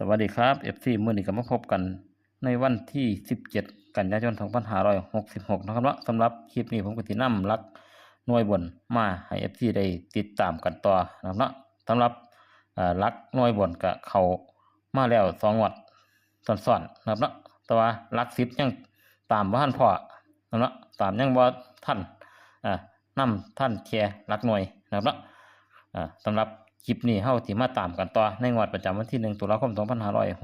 สวัสดีครับ FC มื้อนี้ก็มาพบกันในวันที่ 17 กันยายน 2566 นะครับเนาะสำหรับคลิปนี้ผมก็สินำลักหน่วยบนมาให้ FC ได้ติดตามกันต่อนะครับเนาะสำหรับเอ่อลักหน่วยบนก็เข้ามาแล้ว2งวดซ้อนๆนะครับเนาะแต่ว่าลัก10ยังตามบ่ทันพอนะครับเนาะตามยังบ่ทันอ่านำท่านแค่ลักหน่วยนะครับเนาะอ่าสำหรับ คลิปนี้เฮาสิมาตามกันต่อในงวดประจำวันที่ 1 ตุลาคม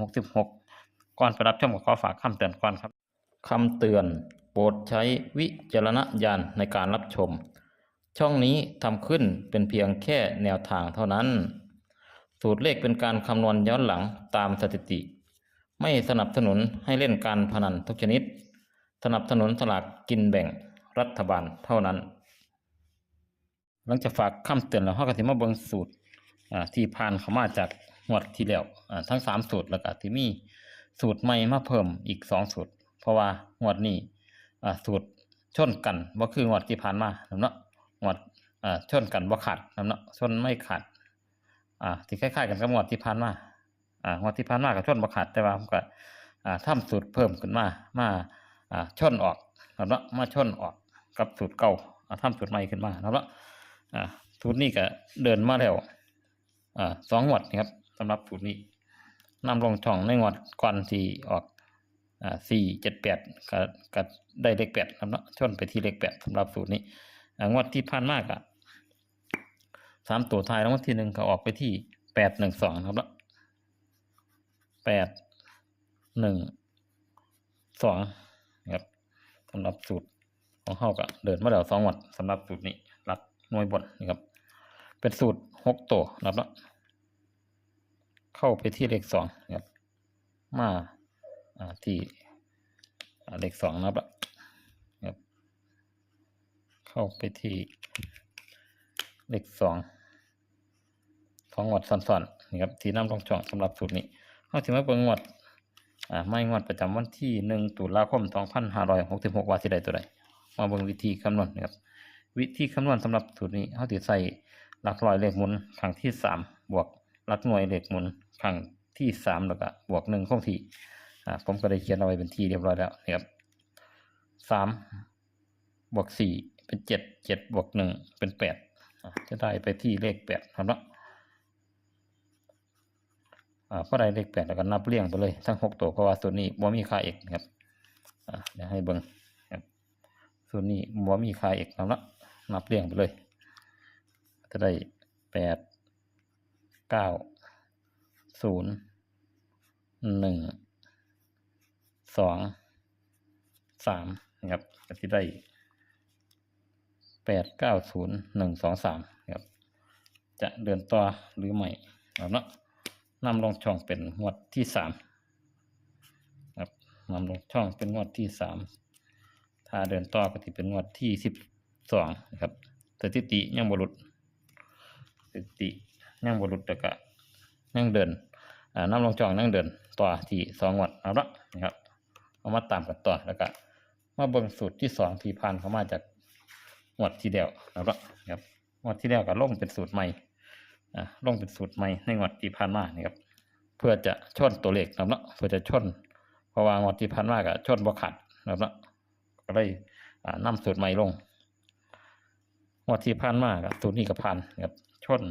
2566 ก่อนไปรับชมขอฝากคำเตือนก่อนครับคำเตือน โปรดใช้วิจารณญาณในการรับชม ช่องนี้ทำขึ้นเป็นเพียงแค่แนวทางเท่านั้น สูตรเลขเป็นการคำนวณย้อนหลังตามสถิติ ไม่สนับสนุนให้เล่นการพนันทุกชนิด สนับสนุนสลากกินแบ่งรัฐบาลเท่านั้น หลังจากฝากคำเตือนแล้วเราก็สิมาเบิ่งสูตร อ่าที่ผ่านเข้ามาจากงวดที่แล้วอ่าทั้งสามสูตรแล้วก็ที่มีสูตรใหม่มาเพิ่มอีกสองสูตร เพราะว่างวดนี้อ่าสูตรชนกันบ่คืองวดที่ผ่านมาเนาะงวดอ่าชนกันบ่ขาดเนาะชนไม่ขาดอ่าที่คล้ายๆกันกับงวดที่ผ่านมาอ่างวดที่ผ่านมาก็ชนบ่ขาดแต่ว่าผมก็อ่าทำสูตรเพิ่มขึ้นมามาอ่าชนออกเนาะมาชนออกกับสูตรเก่าอ่าทำสูตรใหม่ขึ้นมาเนาะอ่าสูตรนี้ก็เดินมาแล้ว อ่าสองงวดนะครับสำหรับสูตรนี้นำลงช่องในงวดก่อนที่ออกอ่าสี่เจ็ดแปดก็ก็ได้เลขแปดครับเนาะชนไปที่เลขแปดสำหรับสูตรนี้งวดที่ผ่านมากอะสามตัวท้ายรางวัลที่หนึ่งก็ออกไปที่แปดหนึ่งสองครับเนาะแปดหนึ่งสองนะครับสำหรับสูตรของเขาก็เดินมาแล้วสองงวดสำหรับสูตรนี้รักหน่วยบนนะครับ เป็นสูตร หกตัวนะครับเนาะเข้าไปที่เลขสองนะครับมาที่เลขสองนะครับนะครับเข้าไปที่เลขสองสองงวดซ้อนๆนะครับที่นำลงช่องสำหรับสูตรนี้เขาถือว่าเป็นงวดไม่งวดประจำวันที่หนึ่งตุลาคมสองพันห้าร้อยหกสิบหกว่าสิใดตัวใดมาเบิ่งวิธีคำนวณนะครับวิธีคำนวณสำหรับสูตรนี้เขาจะใส่ หลักร้อยเลขหมุนครั้งที่สามบวกหลักหน่วยเลขหมุนครั้งที่สามแล้วก็บวกหนึ่งคงที่อ่าผมก็ได้เขียนเอาไว้เป็นที่เรียบร้อยแล้วนะครับสามบวกสี่เป็นเจ็ดเจ็ดบวกหนึ่งเป็นแปดจะได้ไปที่เลขแปดครับเนาะอ่าพอได้เลขแปดแล้วก็นับเรียงไปเลยทั้งหกตัวเพราะว่าสูตรนี้บ่มีค่าเอกนะครับอ่าเดี๋ยวให้เบิ่งส่วนนี้บ่มีค่าเอกนำละนับเรียงไปเลย จะได้แปดเก้าศูนย์หนึ่งสองสามนะครับก็จะได้แปดเก้าศูนย์หนึ่งสองสามครับ จะเดินต่อหรือไม่เอาเนาะนำลงช่องเป็นงวดที่สามครับนำลงช่องเป็นงวดที่สามถ้าเดินต่อก็ที่เป็นงวดที่สิบสองนะครับสถิติยังบรุษ ติยังบรุษแต่ก็ยังเดินน้ำลงจองยังเดินต่อที่สองงวดเอาละนะครับเอามาตามกันต่อแล้วก็มาเบิ่งสูตรที่สองที่ผ่านเข้ามาจากงวดที่แล้วเอาละนะครับงวดที่แล้วก็ลงเป็นสูตรใหม่อ่าลงเป็นสูตรใหม่ในงวดที่ผ่านมานะครับเพื่อจะชนตัวเลขนะเนาะเพื่อจะชนเพราะว่างวดที่ผ่านมาก็ชนบ่ขาดนะเนาะก็ได้อ่านำสูตรใหม่ลงงวดที่ผ่านมากับสูตรนี้กับผ่านครับ ชน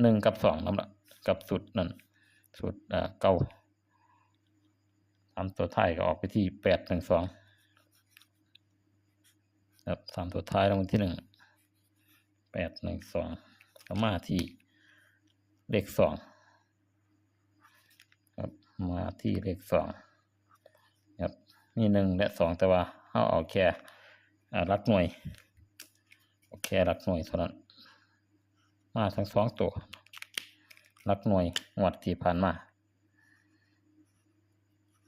หนึ่งกับสองนั่นแหละกับสูตรนั่นสูตรอ่าเก่าสามตัวท้ายก็ออกไปที่แปดหนึ่งสองครับสามตัวท้ายรางวัลที่หนึ่งแปดหนึ่งสองก็มาที่เลขสองครับมาที่เลขสองครับมีหนึ่งและสองแต่ว่าเอาเอาแค่อ่าหลักหน่วยเอาแค่หลักหน่วยเท่านั้น มาทั้งสองตัวหลักหน่วยงวดที่ผ่านมา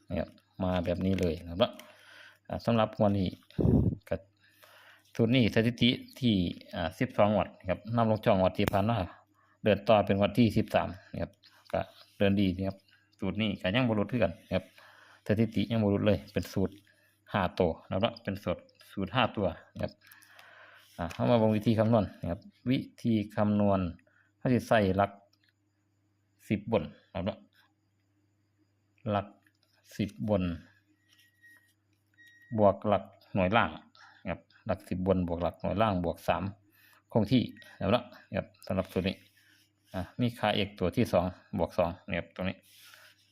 เนี่ยมาแบบนี้เลยนะครับสำหรับวันนี้กับสูตรนี้สถิติที่อ่าสิบสองวัดนะครับนำลงจองวัดที่ผ่านมาเดินต่อเป็นวัดที่สิบสามนะครับก็เดินดีนะครับสูตรนี้ก็ยังบรุษขึ้นกันนะครับสถิติยังบรุษเลยเป็นสูตรห้าตัวนะครับเป็นสูตรสูตรห้าตัวนะครับ อ่าเข้ามาบงวิธีคำนวณนะครับ วิธีคำนวณถ้าจะใส่หลักสิบบนนะครับหลักสิบบน บวกหลักหน่วยล่างนะครับหลักสิบบนบวกหลักหน่วยล่างบวกสามคงที่แล้วละนะครับสำหรับตัวนี้อะมีค่าเอกตัวที่สองบวกสองนะครับตรงนี้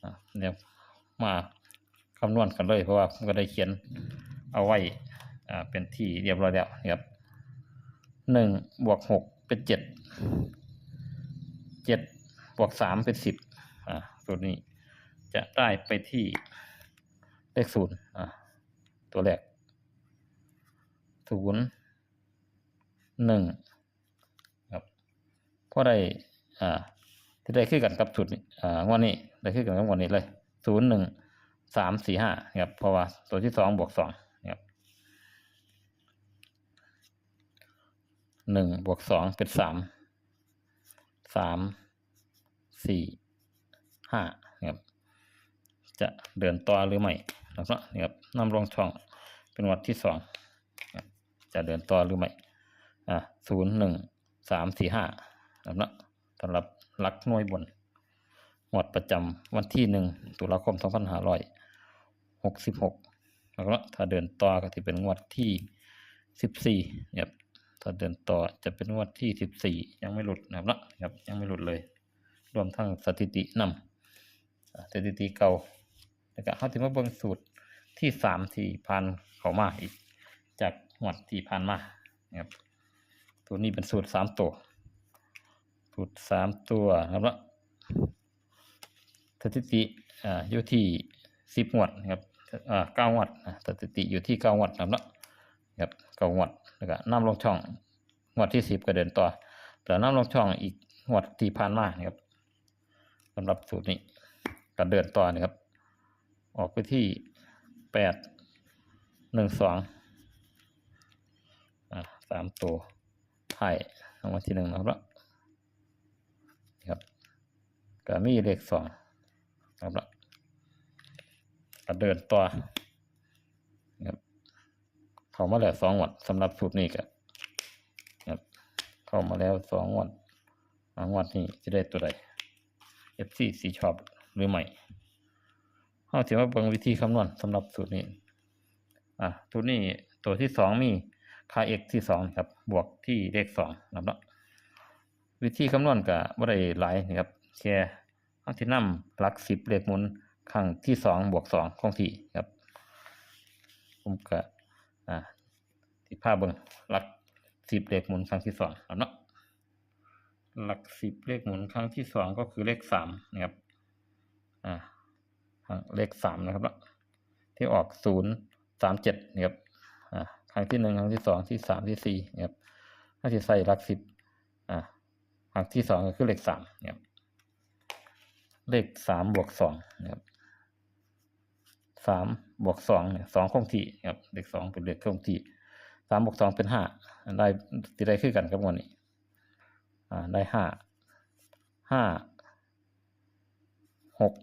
อะเดี๋ยวมาคำนวณกันเลยเพราะว่าผมก็ได้เขียนเอาไว้อ่าเป็นที่เรียบร้อยแล้วนะครับ หนึ่งบวกหกเป็นเจ็ดเจ็ดบวกสามเป็นสิบอ่าสูตัวนี้จะได้ไปที่เลขศูนย์อ่าตัวแรกศูนย์หนึ่งครับพอได้อ่าที่ได้ขึ้นกันกับชุดนี้อ่างวดนี้ได้ขึ้นกันกับงวดนี้เลยศูนย์หนึ่งสามสี่ห้าครับเพราะว่าตัวที่สองบวกสองครับ หนึ่งบวกสองเป็นสามสามสี่ห้าครับจะเดินต่อหรือไม่นะครับนี่ครับนำลงช่องเป็นวัดที่สองจะเดินต่อหรือไม่อ่าศูนย์หนึ่งสามสี่ห้าครับเนะสำหรับลักหน่วยบนงวดประจำวันที่หนึ่งตุลาคมสองพันห้าร้อยหกสิบหกแล้วก็ถ้าเดินต่อก็จะเป็นงวดที่สิบสี่ครับ ถ้าเดินต่อจะเป็นงวดที่สิบสี่ยังไม่หลุดนะครับนะครับ ยังไม่หลุดเลย รวมทั้งสถิตินำอ่าสถิติเก่าแล้วก็เขาถึงมาเบิ่งสูตรที่สามที่ผ่านเขามาอีก จากงวดที่ผ่านมานะครับตัวนี้เป็นสูตรสามตัว สูตรสามตัวนะครับล้วสถิติอ่าอยู่ที่สิบงวดนะครับอ่าเก้างวดสถิติอยู่ที่เก้างวดนะครับล้วครับเก้างวด แล้วก็น้ำลงช่องงวดที่สิบก็เดินต่อแต่น้ำลงช่องอีกงวดที่ผ่านมานะครับสำหรับสูตรนี้ก็เดินต่อนะครับ ออกไปที่แปดหนึ่งสองอ่าสามตัวไทยรางวัลที่หนึ่งนะครับแล้วนะครับก็มีเลขสองนะครับแล้วก็เดินต่อ เข้ามาแล้วสองวันสำหรับสูตรนี้ก็ครับเข้ามาแล้วสองวันอ่างวัดนี้จะได้ตัวใด FC สีชอบหรือไม่เอาถือว่าเบิ่งวิธีคำนวณสำหรับสูตรนี้ อะสูตรนี้ตัวที่สองมีค่า x ที่สองครับ บวกที่เลขสองนะครับเนาะวิธีคำนวณก็บ่ได้หลายนะครับแค่เอาที่นำหลักสิบเลขมุนครั้งที่สองบวกสองคงที่ครับผมก็ อ่าที่ภาพเบิ่งหลักสิบเลขหมุนครั้งที่สองครับเนาะหลักสิบเลขหมุนครั้งที่สองก็คือเลขสามนะครับอ่าเลขสามนะครับเนาะที่ออกศูนย์สามเจ็ดนะครับอ่าครั้งที่หนึ่งครั้งที่สองที่สามที่สี่นะครับถ้าจะใส่หลักสิบอ่าครั้งที่สองก็คือเลขสามนะครับเลขสามบวกสองนะครับ สามบวกสองเนี่ยสองคงที่ครับเลขสองเป็นเลขคงที่สามบวกสองเป็นห้าได้ที่ได้คือกันครับวันนี้อ่าได้ห้าห้าหก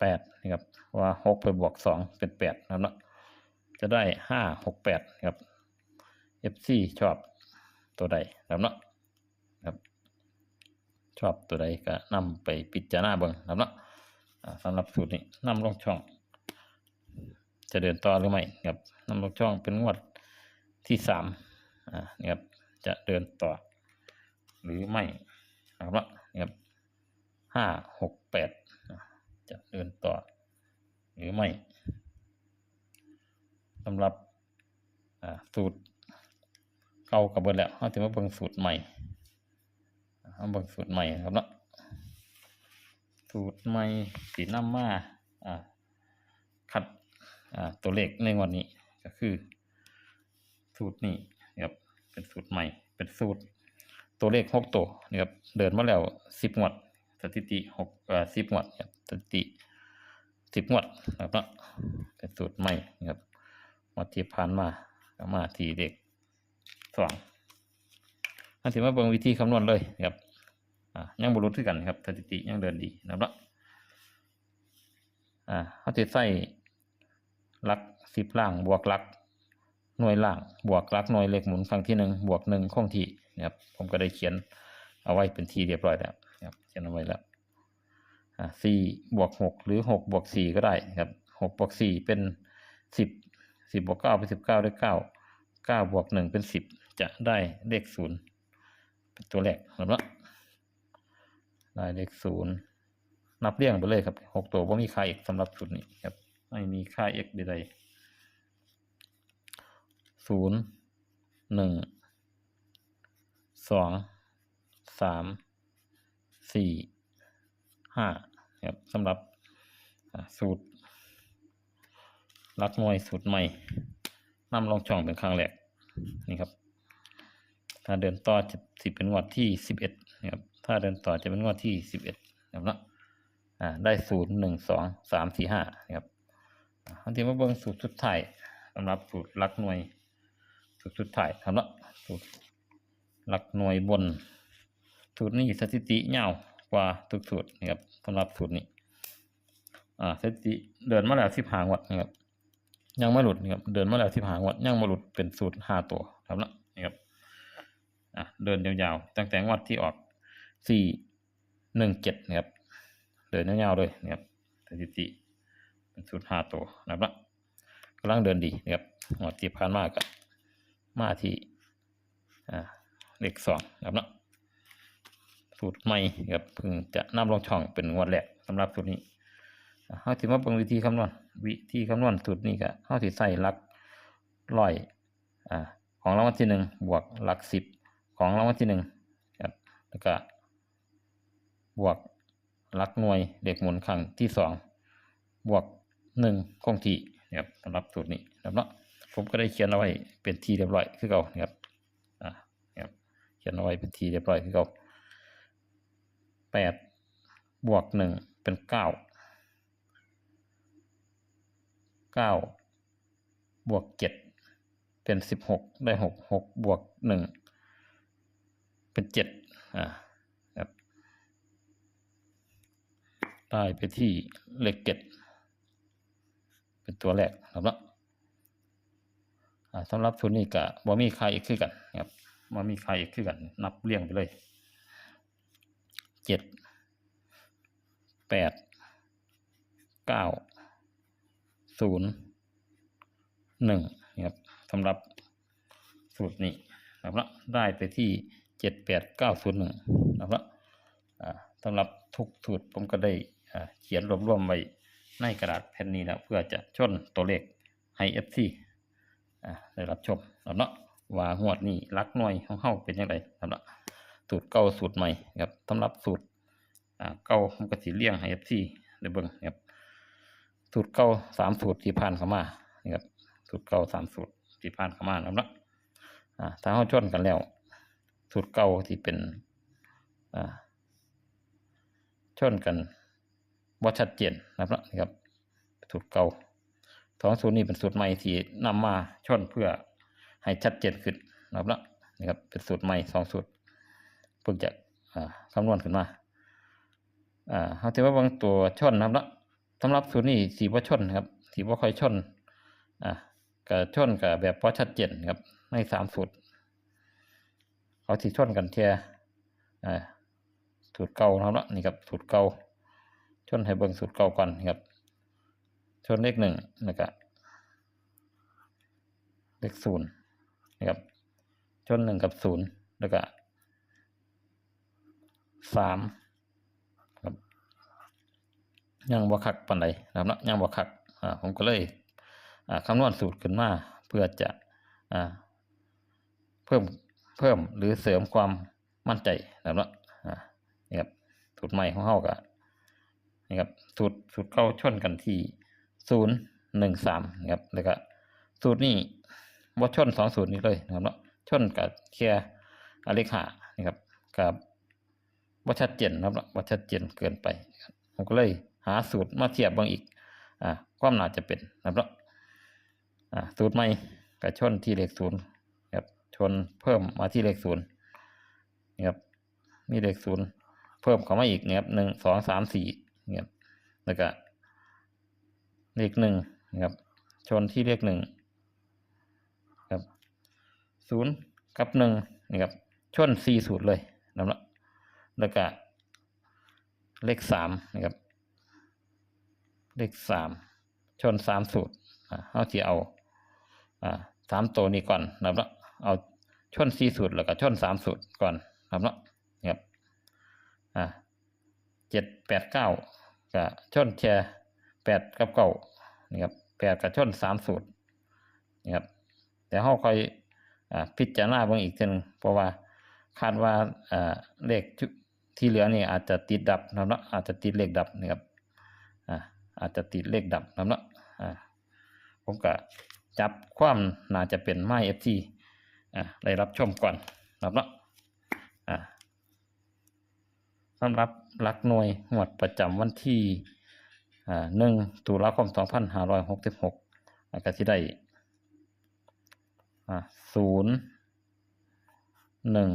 แปดนะครับว่าหกไปบวกสองเป็นแปดนะครับเนาะจะได้ห้าหกแปดครับ FC ชอบตัวใดนะครับเนาะครับ ชอบตัวใดก็นำไปพิจารณาเบิ่งนะครับเนาะ สำหรับสูตรนี้นำลงช่อง จะเดินต่อหรือไม่ครับนำลงช่องเป็นงวดที่สามนี่ครับจะเดินต่อ หรือไม่นะครับนะครับห้าหกแปดจะเดินต่อ หรือไม่สำหรับสูตรเก่ากับเบิดแล้วเอาถือว่าเบิ่งสูตรใหม่เอาเบิ่งสูตรใหม่ครับเนาะ สูตรใหม่สีน้ำมาอ่าคัดอ่าตัวเลขในวันนี้ก็คือ สูตรนี้นะครับเป็นสูตรใหม่ เป็นสูตร ตัวเลขหกตัวนะครับเดินมาแล้วสิบงวดสถิติหกเอ่อสิบงวดครับสถิติสิบงวดนะครับเป็นสูตรใหม่นะครับงวดที่ผ่านมาก็มาที่เด็กสองอันที่มาเบิ่งวิธีคำนวณเลยนะครับ อ่ายังบรุษที่กันครับสถิติยังเดินดีนะครับเนาอ่าเขาจะใส่ลักสิบล่างบวกลักหน่วยล่างบวกลักหน่วยเลขหมุนครั้งที่หนึ่งบวกหนึ่งคงที่นะครับผมก็ได้เขียนเอาไว้เป็นทีเรียบร้อยแล้วนะครับเขียนเอาไว้แล้วอ่าสี่บวกหกหรือหกบวกสี่ก็ได้นะครับหกบวกสี่เป็นสิบสิบบวกเก้าเป็นสิบเก้าได้เก้าเก้าบวกหนึ่งเป็นสิบจะได้เลขศูนย์เป็นตัวแรกนะครับ ได้เลขศูนย์นับเรียงไปเลยครับหกตัวว่ามีค่า x สำหรับสูตรนี้ครับไม่มีค่า x ใดๆศูนย์หนึ่งสองสามสี่ห้าครับสำหรับสูตรหลักหน่วยสูตรใหม่นำลองช่องเป็นครั้งแรกนี่ครับ ถ้าเดินต่อจะสิเป็นงวดที่สิบเอ็ด นะครับถ้าเดินต่อจะเป็นงวดที่สิบเอ็ดนะครับเนาะอ่าได้ศูนย์หนึ่งสองสามสี่ห้านะครับอันที่มาเบิ่งสูตรสุดท้ายสำหรับสูตรหลักหน่วย สูตรสุดท้ายครับเนาะสูตรหลักหน่วยบน สูตรนี้สถิติยาวกว่าทุกสูตรนะครับสำหรับสูตรนี้อ่าสถิติเดินมาแล้วสิบหางวัดนะครับยังไม่หลุดนะครับเดินมาแล้วสิบหางวัดยังไม่หลุดเป็นสูตรห้าตัวครับเนาะนะครับอะเดินยาวๆตั้งแต่งวัดที่ออก สี่หนึ่งเจ็ดนะครับเดินยาวๆเลยนะครับสถิติเป็นสูตรห้าตัวนะครับละกำลังเดินดีนะครับงวดที่ผ่านมากับมาที่อ่าเลขสองนะครับละสูตรใหม่ครับเพิ่งจะนำลงช่องเป็นงวดแรกสำหรับสูตรนี้เขาถือว่าเป็นวิธีคำนวณวิธีคำนวณสูตรนี้ก็เขาถือใส่ลักร้อยอ่าของรางวัลที่หนึ่งบวกหลักสิบของรางวัลที่หนึ่งครับแล้วก็ บวกหลักหน่วยเด็กหมุนครั้งที่สองบวกหนึ่งคงที่นะครับสำหรับสูตรนี้นะครับเนาะผมก็ได้เขียนเอาไว้เป็นทีเรียบร้อยคือเก่านะครับอ่านะครับเขียนเอาไว้เป็นทีเรียบร้อยคือเก่าแปดบวกหนึ่งเป็นเก้าเก้าบวกเจ็ดเป็นสิบหกได้หกหกบวกหนึ่งเป็นเจ็ดอ่าครับ ได้ไปที่เลขเจ็ดเป็นตัวแรกครับเนาะสำหรับชุดนี้ก็บ่มีใครอีกคือกันครับบ่มีใครอีกคือกัน นับเรียงไปเลยเจ็ดแปดเก้าศูนย์หนึ่งครับสำหรับสูตรนี้นะครับได้ไปที่เจ็ดแปดเก้าศูนย์หนึ่งนะครับสำหรับทุกสูตรผมก็ได้ เขียนรวบรวมไว้ในกระดาษแผ่นนี้นะเพื่อจะชนตัวเลขให้ FC อ่าได้รับชมนะครับเนาะว่างวดนี้ลักหน่วยของเฮาเป็นยังไงนะครับเนาะสูตรเก่าสูตรใหม่ครับสำหรับสูตรเก่าผมก็สิเลี่ยงให้ FC ได้เบิ่งครับสูตรเก่าสามสูตรที่ผ่านเข้ามาครับสูตรเก่าสามสูตรที่ผ่านเข้ามานะครับเนาะถ้าเขาชนกันแล้ว สูตรเก่าที่เป็นชนกัน ว่าชัดเจนนะครับนี่ครับสูตรเก่าสองสูตรนี้เป็นสูตรใหม่ที่นำมาช่อนเพื่อให้ชัดเจนขึ้นนะครับนี่ครับเป็นสูตรใหม่สองสูตรเพิ่งจะอ่าคำนวณขึ้นมาอ่าเขาถือว่าบางตัวช่อนนะครับสำหรับสูตรนี้สีว่าช่อนครับสีว่าค่อยชนอ่ากับช่อนกับแบบพอชัดเจนครับในสามสูตรเขาที่ชนกันเทียอ่าสูตรเก่าแล้วเนาะนี่ครับสูตรเก่า ชนให้เบิ่งสูตรเก่าก่อนนะครับชนเลขหนึ่งแล้วก็เลขศูนย์นะครับชนหนึ่งกับศูนย์แล้วก็สามครับยังบ่คักปันใดนะครับเนาะยังบ่คักอ่าผมก็เลยอ่าคำนวณสูตรขึ้นมาเพื่อจะอ่าเพิ่มเพิ่มหรือเสริมความมั่นใจนะครับเนาะอ่านี่ครับสูตรใหม่ของเฮาก็ นี่ครับสูตรสูตรเก่าชนกันที่ศูนย์หนึ่งสามนะครับแล้วก็สูตรนี้ว่าชนสองสูตรนี้เลยนะครับเนาะชนกับแค่อเลขานี่ครับกับว่าชัดเจนนะครับเนาะว่าชัดเจนเกินไปผมก็เลยหาสูตรมาเทียบบางอีกอ่าความหนาจะเป็นนะครับเนาะอ่าสูตรใหม่กับชนที่เลขศูนย์ครับชนเพิ่มมาที่เลขศูนย์นะครับมีเลขศูนย์เพิ่มเข้ามาอีกนะครับหนึ่งสองสามสี่ นะครับแล้วก็เลขหนึ่งนะครับ ชนที่เลขหนึ่งครับศูนย์กับหนึ่งนะครับ ชนสี่สูตรเลยนะครับแล้วก็เลขสามนะครับ เลขสามชนสามสูตรเอาที่เอาสามตัวนี้ก่อนนะครับเอาชนสี่สูตรแล้วก็ชนสามสูตรก่อนนะครับ เจ็ดแปดเก้าก็ชนแชร์แปดกับเก้านี่ครับแปดกับชนสามสูตรนี่ครับแต่เขาคอยอพิจารณาเบิ่งอีกทีนึงเพราะว่าคาดว่าเลขที่เหลือนี่อาจจะติดดับนะครับเนาะอาจจะติดเลขดับนะครับอาอาจจะติดเลขดับนะครับเนาะผมก็จับความน่าจะเป็นไม้เอฟซีได้รับชมก่อนนะครับเนาะ สำหรับหลักหน่วยงวดประจำวันที่หนึ่งตุลาคมสองพันห้าร้อยหกสิบหกก็ที่ได้อ่าศูนย์หนึ่ง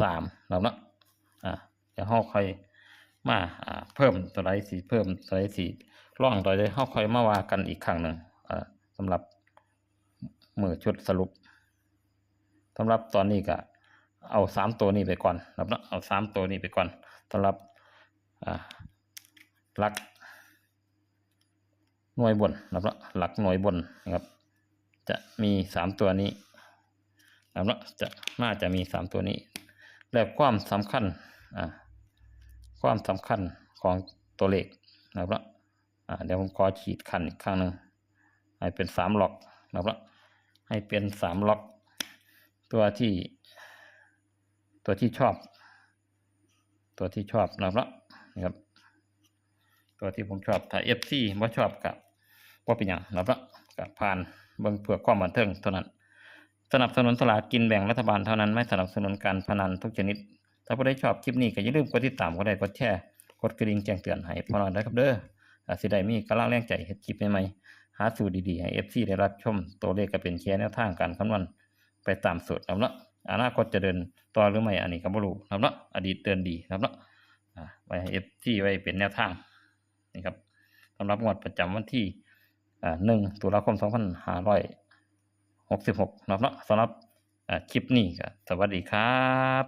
สามนะครับเนาะอ่าเดี๋ยวเราค่อยมาเพิ่มตัวไรสีเพิ่มตัวไรสีร่องตัวไรเข้าค่อยมาว่ากันอีกครั้งหนึ่งอ่าสำหรับมือชุดสรุปสำหรับตอนนี้ก็ เอาสามตัวนี้ไปก่อนนะครับเนาะเอาสามตัวนี้ไปก่อนสำหรับหลักหน่วยบนนะครับเนาะหลักหน่วยบนนะครับ จะมีสามตัวนี้นะครับเนาะจะน่าจะมีสามตัวนี้แล้วความสำคัญอ่าความสำคัญของตัวเลขนะครับเนาะอ่าเดี๋ยวผมขอฉีดคันอีกครั้งหนึ่งให้เป็นสามล็อกนะครับให้เป็นสามล็อก ตัวที่ ตัวที่ชอบ ตัวที่ชอบนะครับนะนะครับ ตัวที่ผมชอบถ้าเอฟซีว่าชอบกับว่าเป็นอย่างนะครับกับผ่านเบิ่งเพื่อความบันเทิงเท่านั้น สนับสนุนสลากกินแบ่งรัฐบาลเท่านั้นไม่สนับสนุนการพนันทุกชนิด ถ้าผู้ใดชอบคลิปนี้ก็อย่าลืมกดติดตามก็ได้กดแชร์กดกระดิ่งแจ้งเตือนให้พอนอยได้ครับเด้ออาสิได้มีกำลังแรงใจเฮ็ดคลิปใหม่ๆหาสูตรดีๆให้ FC ได้รับชมตัวเลขก็เป็นแชร์แนวทางการคำนวณไปตามสูตรนะครับเนาะ อนาคตจะเดินต่อหรือไม่อันนี้ก็บ่รู้นะครับเนาะอดีตเดินดีนะครับเนาะไว้ให้ FC ไว้เป็นแนวทางนี่ครับสำหรับงวดประจำวันที่อ่า1ตุลาคมสองพันะครับเนาะสำหรับอ่าคลิปนี้ครับสวัสดีครับ